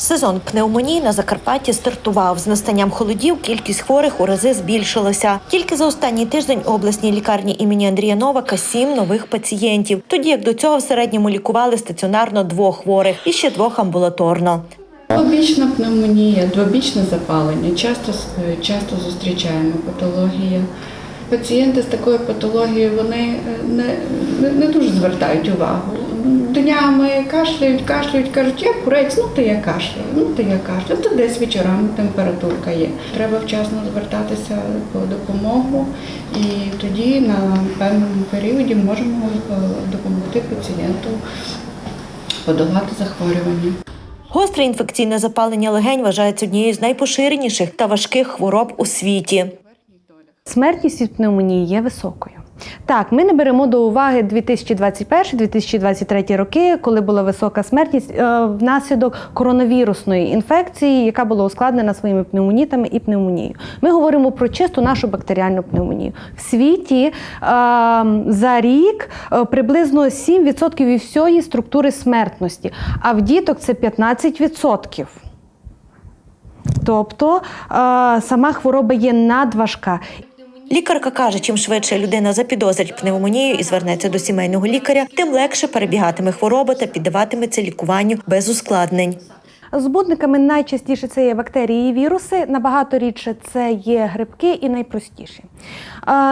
Сезон пневмонії на Закарпатті стартував. З настанням холодів кількість хворих у рази збільшилася. Тільки за останній тиждень у обласній лікарні імені Андрія Новака сім нових пацієнтів. Тоді як до цього в середньому лікували стаціонарно двох хворих і ще двох амбулаторно. Побічна пневмонія, двобічне запалення. Часто, часто зустрічаємо патологія. Пацієнти з такою патологією вони е, не, не, не дуже звертають увагу. Днями кашляють, кашляють, кажуть, я курець, ну то я кашляю, ну то я кашляю, то десь вечорами температурка є. Треба вчасно звертатися по допомогу і тоді на певному періоді можемо е, допомогти пацієнту подолати захворювання. Гостре інфекційне запалення легень вважається однією з найпоширеніших та важких хвороб у світі. Смертність від пневмонії є високою. Так, ми не беремо до уваги 2021-2023 роки, коли була висока смертність е, внаслідок коронавірусної інфекції, яка була ускладнена своїми пневмонітами і пневмонією. Ми говоримо про чисту нашу бактеріальну пневмонію. В світі е, за рік е, приблизно 7% від всієї структури смертності, а в діток це 15%. Тобто сама хвороба є надважка. Лікарка каже, чим швидше людина запідозрить пневмонію і звернеться до сімейного лікаря, тим легше перебігатиме хвороба та піддаватиметься лікуванню без ускладнень. Збудниками найчастіше це є бактерії і віруси, набагато рідше це є грибки і найпростіші.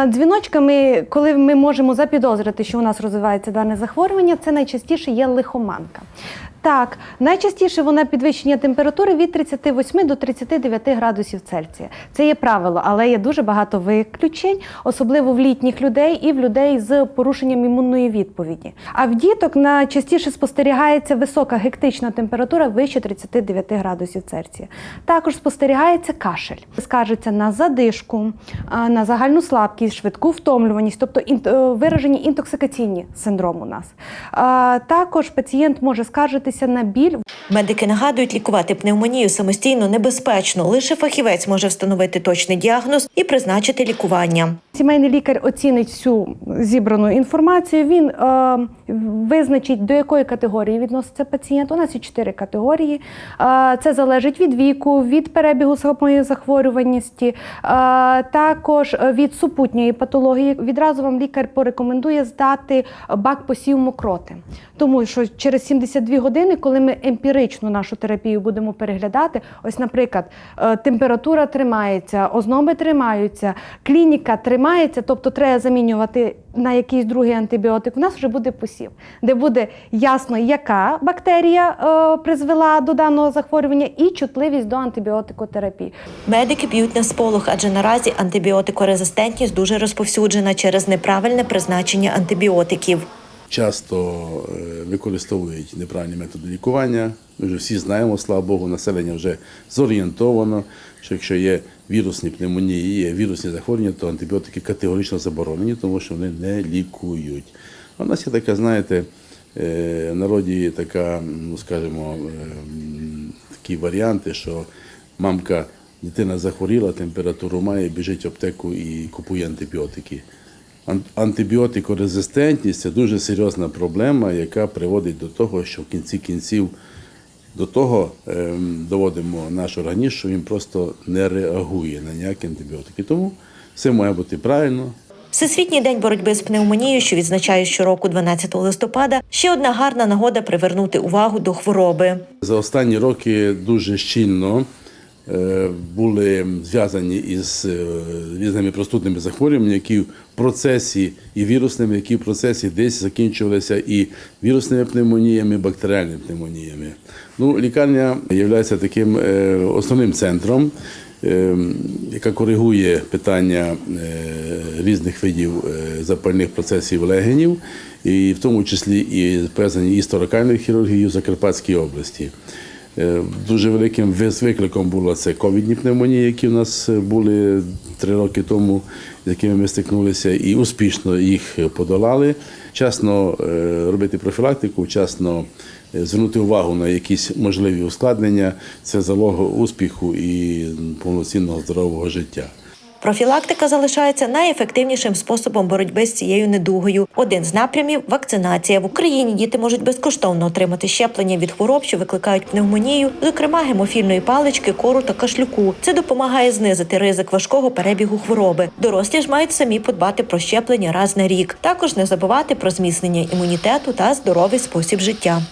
Дзвіночками, коли ми можемо запідозрити, що у нас розвивається дане захворювання, це найчастіше є лихоманка. Так, найчастіше вона підвищення температури від 38 до 39 градусів Цельсія. Це є правило, але є дуже багато виключень, особливо в літніх людей і в людей з порушенням імунної відповіді. А в діток найчастіше спостерігається висока гектична температура вище 39 градусів Цельсія. Також спостерігається кашель, скажеться на задишку, на загальну слабкість, швидку втомлюваність, тобто е, виражені інтоксикаційні синдром у нас. Також пацієнт може скаржитися на біль Медики нагадують, лікувати пневмонію самостійно небезпечно. Лише фахівець може встановити точний діагноз і призначити лікування. Сімейний лікар оцінить всю зібрану інформацію. Він е, визначить, до якої категорії відноситься пацієнт. У нас є чотири категорії. Е, це залежить від віку, від перебігу самої захворюваності, е, також від супутньої патології. Відразу вам лікар порекомендує здати бак посів мокроти, тому що через 72 години, коли ми емпірично нашу терапію будемо переглядати, ось, наприклад, е, температура тримається, озноби тримаються, клініка тримається, тобто треба замінювати на якийсь другий антибіотик. У нас вже буде посів, де буде ясно, яка бактерія е, призвела до даного захворювання, і чутливість до антибіотикотерапії. Медики б'ють на сполох, адже наразі антибіотикорезистентність дуже розповсюджена через неправильне призначення антибіотиків. Часто е, використовують неправильні методи лікування. Ми вже всі знаємо, слава Богу, населення вже зорієнтовано, що якщо є вірусні пневмонії, є вірусні захворювання, то антибіотики категорично заборонені, тому що вони не лікують. А в нас є така, знаєте, е, в народі така, ну скажімо, е, такі варіанти, що мамка, дитина захворіла, температуру має, біжить в аптеку і купує антибіотики. Ан- Антибіотикорезистентність це дуже серйозна проблема, яка приводить до того, що в кінці кінців до того ем, доводимо наш організм, що він просто не реагує на ніякі антибіотики. Тому все має бути правильно, Всесвітній день боротьби з пневмонією, що відзначають щороку 12 листопада, ще одна гарна нагода привернути увагу до хвороби. За останні роки дуже щільно були зв'язані із е, різними простудними захворюваннями, які в процесі і вірусними, які в процесі десь закінчувалися і вірусними пневмоніями, і бактеріальними пневмоніями. Ну, лікарня є таким е, основним центром. е, Яка коригує питання е, різних видів е, запальних процесів легенів, і в тому числі і пов'язані із торакальною хірургією Закарпатській області. Е, Дуже великим викликом було це ковідні пневмонії, які в нас е, були три роки тому, з якими ми стикнулися, і успішно їх подолали. Вчасно е, робити профілактику, вчасно звернути увагу на якісь можливі ускладнення це залог успіху і повноцінного здорового життя. Профілактика залишається найефективнішим способом боротьби з цією недугою. Один з напрямів вакцинація. В Україні діти можуть безкоштовно отримати щеплення від хвороб, що викликають пневмонію, зокрема гемофільної палички, кору та кашлюку. Це допомагає знизити ризик важкого перебігу хвороби. Дорослі ж мають самі подбати про щеплення раз на рік. Також не забувати про зміцнення імунітету та здоровий спосіб життя.